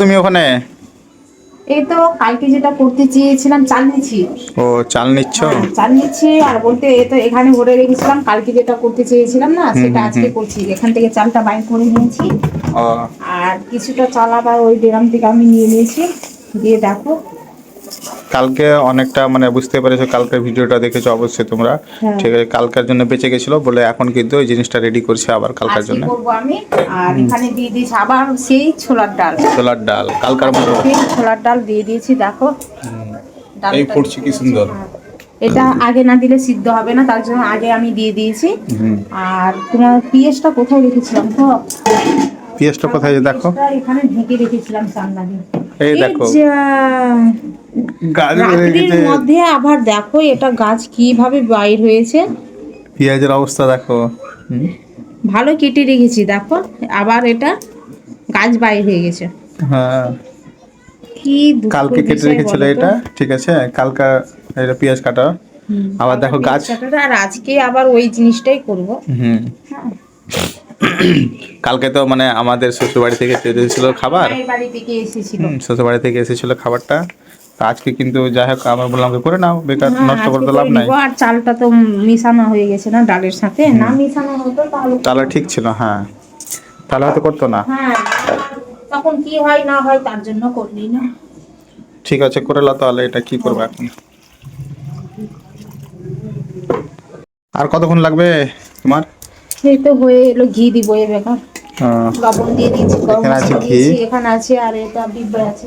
তুমি ওখানে? এই তো কালকে যেটা করতে চেয়েছিলাম চাল নিচ্ছি ও চাল নিচ্ছ? হ্যাঁ, চাল নিচ্ছি আর বলতে এই তো এখানে ভরে রেখেছিলাম কালকে যেটা করতে চেয়েছিলাম না সেটা আজকে করছি। এখান থেকে চালটা বাইর করে নিয়েছি। আর কিছুটা চাল আবার ওই ড্রাম থেকে আমি নিয়ে নিয়েছি। দিয়ে দেখো। কালকে অনেকটা মানে বুঝতে পেরেছ কালকের ভিডিওটা দেখেছ অবশ্যই তোমরা। হ্যাঁ। ঠিক আছে কালকার জন্য বেঁচে গেছিল বলে এখন কিন্তু ওই জিনিসটা রেডি করছে আবার কালকার আজকে জন্য। করব আমি আর এখানে দিয়ে দিয়েছি আবার সেই ছোলার ডাল। ছোলার ডাল কালকার মতো। সেই ছোলার ডাল দিয়ে দিয়েছি দেখো। এই ফুটছে কি সুন্দর। হ্যাঁ। এটা আগে না দিলে সিদ্ধ হবে না তার জন্য আগে আমি দিয়ে দিয়েছি। আর তোমার পিএসটা কোথায় রেখেছিলাম তো? পেঁয়াজটা কোথায় দেখো। এখানে ঢেকে রেখেছিলাম সামনা। দিয়ে এই দেখো। রাত্রির মধ্যে আবার দেখো এটা গাছ কীভাবে বাইর হয়েছে। পেঁয়াজের অবস্থা দেখো। ভালো কেটে রেখেছি দেখো। আবার এটা গাছ বাইর হয়ে গেছে। হ্যাঁ। কি কালকে কেটে রেখেছিল এটা ঠিক আছে? কালকা এটা পেঁয়াজ কাটা। আবার দেখো গাছ কাটাটা আর আজকে আবার ওই জিনিসটাই করব। হুম। হ্যাঁ। কালকে তো মানে আমাদের শ্বশুরবাড়ি থেকে এসেছিল খাবার। শ্বশুরবাড়ি থেকে এসেছিল খাবারটা। তো আজকে কিন্তু যাই হোক আমরা বললাম করে নাও বেকার হ্যাঁ, নষ্ট করতে লাভ নাই। আর চালটা তো মিশানো হয়ে গেছে না ডালের সাথে। না মিশানো হতো তাহলে তাহলে ঠিক ছিল হ্যাঁ। তাহলে হয়তো করতো না। হ্যাঁ তখন কি হয় না হয় তার জন্য করলি না। ঠিক আছে করে লাও তাহলে এটা কি করব এখন? আর কতক্ষণ লাগবে তোমার? সেই তো হয়ে এলো ঘি দিব এ বেকার আহ, লবণ দিয়ে দিয়েছি গরম এখানে আছে মশলা ঘি। দিয়েছি এখানে আছে আর এটা বিব্বা আছে।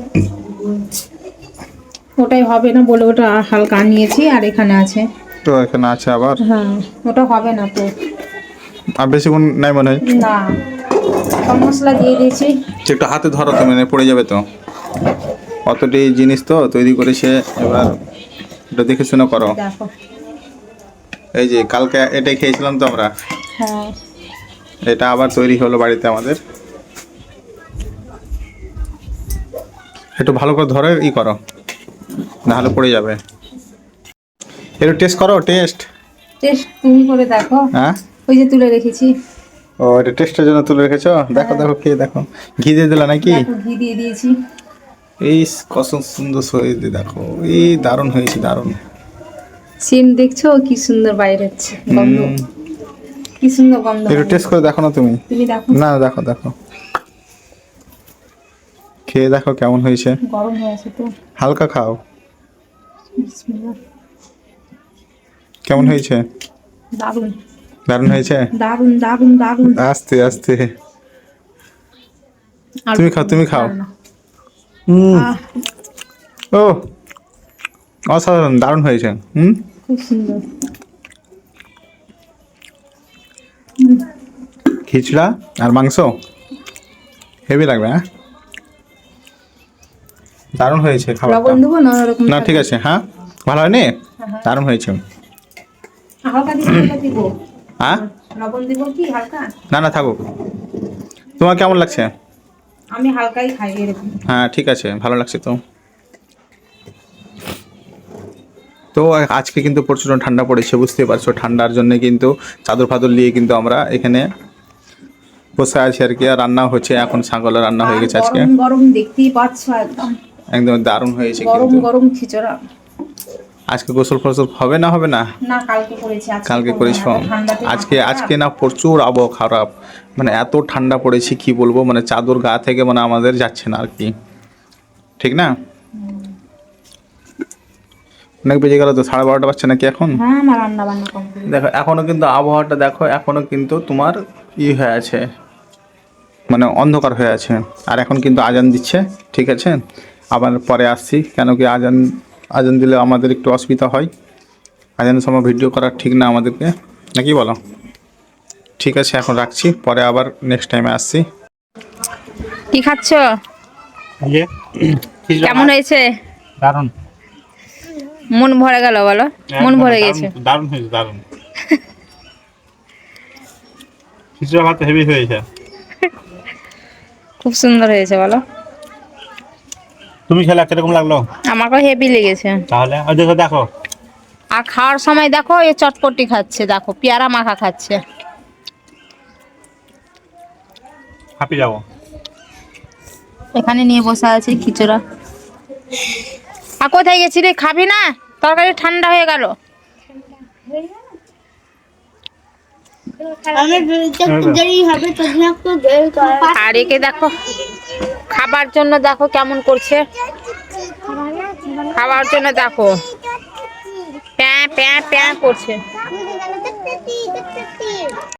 ওটাই হবে না বলে ওটা হালকা নিয়েছি আর এখানে আছে। তো এখানে আছে আবার? হ্যাঁ ওটা হবে না তো। আর বেশিক্ষণ নাই মনে হয়? না সব মশলা দিয়ে দিয়েছি। একটু হাতে ধরো তুমি মানে পড়ে যাবে তো। অতটি জিনিস তো তৈরি করেছে এবার এটা দেখে শুনে করো। এই যে কালকে এটাই খেয়েছিলাম তো আমরা। হ্যাঁ। এটা আবার তৈরি হলো বাড়িতে আমাদের। একটু ভালো করে ধরে ই করো নাহলে পড়ে যাবে। একটু টেস্ট করো টেস্ট টেস্ট তুমি করে দেখো। হ্যাঁ? ওই যে তুলে রেখেছি। ও এটা টেস্টের জন্য তুলে রেখেছো? দেখো দেখো খেয়ে দেখো। ঘি দিয়ে দিলা নাকি? ঘি দিয়ে দিয়েছি। এই কত সুন্দর হয়েছে দেখো। এই দারুণ হয়েছে দারুণ। সিম দেখছ কি সুন্দর বাইরে হচ্ছে। কি সুন্দর গন্ধ একটু টেস্ট করে দেখো না তুমি? তুমি দেখো। না দেখো দেখো। খেয়ে দেখো কেমন হয়েছে। গরম হয়ে তো। হালকা খাও। কেমন হয়েছে? দারুণ দারুণ হয়েছে? দারুণ দারুণ দারুণ আস্তে আস্তে। তুমি খাও তুমি খাও। ও অসাধারণ দারুণ হয়েছে। হুম? খুব সুন্দর। খিচড়া আর মাংস। হেভি লাগবে হ্যাঁ? দারুণ হয়েছে দেবো না ঠিক আছে হ্যাঁ? ভালো হয়নি? দারুণ হয়েছে। হ্যাঁ? লবণ দিব কি হালকা? না না থাকুক। তোমার কেমন লাগছে? আমি হালকাই খাই এরকম। হ্যাঁ ঠিক আছে ভালো লাগছে তো। তো আজকে কিন্তু প্রচুর ঠান্ডা পড়েছে বুঝতে পারছ। ঠান্ডার জন্য কিন্তু চাদর ফাদর নিয়ে কিন্তু আমরা এখানে বসে আছি আর কি আর রান্না হচ্ছে এখন ছাগলের রান্না হয়ে গেছে আজকে। গরম গরম দেখতেই পাচ্ছ একদম। একদম দারুণ হয়েছে গরম কিন্তু। গরম খিচড়া। আজকে গোসল ফসল হবে না হবে না? না কালকে করেছি আজকে কালকে ঠান্ডাতে আজকে আজকে না প্রচুর আবহাওয়া খারাপ। মানে এত ঠান্ডা পড়েছে কি বলব? মানে চাদর গা থেকে মানে আমাদের যাচ্ছে না আর কি। ঠিক না? অনেক বেজে গেল তো সাড়ে বারোটা বাজছে নাকি এখন? হ্যাঁ দেখো এখনও কিন্তু আবহাওয়াটা দেখো এখনও কিন্তু তোমার ই হয়ে আছে। মানে অন্ধকার হয়ে আছে। আর এখন কিন্তু আজান দিচ্ছে ঠিক আছে? আবার পরে আসছি কেন কি আজান আজান দিলে আমাদের একটু অসুবিধা হয়। আজানের সময় ভিডিও করা ঠিক না আমাদেরকে। নাকি বলো? ঠিক আছে এখন রাখছি পরে আবার নেক্সট টাইমে আসছি। কি খাচ্ছ? ইয়ে, কেমন হয়েছে? দারুণ। মন ভরে গেল বলো। মন ভরে গেছে। দারুণ হয়েছে দারুণ। খিচুড়া ভাত হেভি হয়েছে। খুব সুন্দর হয়েছে বলো। তুমি খেলা কীরকম লাগল? আমাকেও হেভি লেগেছে। তাহলে দেখো দেখো। আর খাওয়ার সময় দেখো এ চটপটি খাচ্ছে দেখো পেয়ারা মাখা খাচ্ছে। হাঁপি যাব। এখানে নিয়ে বসে আছে খিচুড়া। আর কোথায় গেছি রে খাবি না? তরকারি ঠান্ডা হয়ে গেল আমি বেরোতে একটু দেরি হবে তো একটু দেরি করা আর একে দেখো খাবার জন্য দেখো কেমন করছে। খাবার জন্য দেখো। প্যাঁ প্যাঁ প্যাঁ করছে।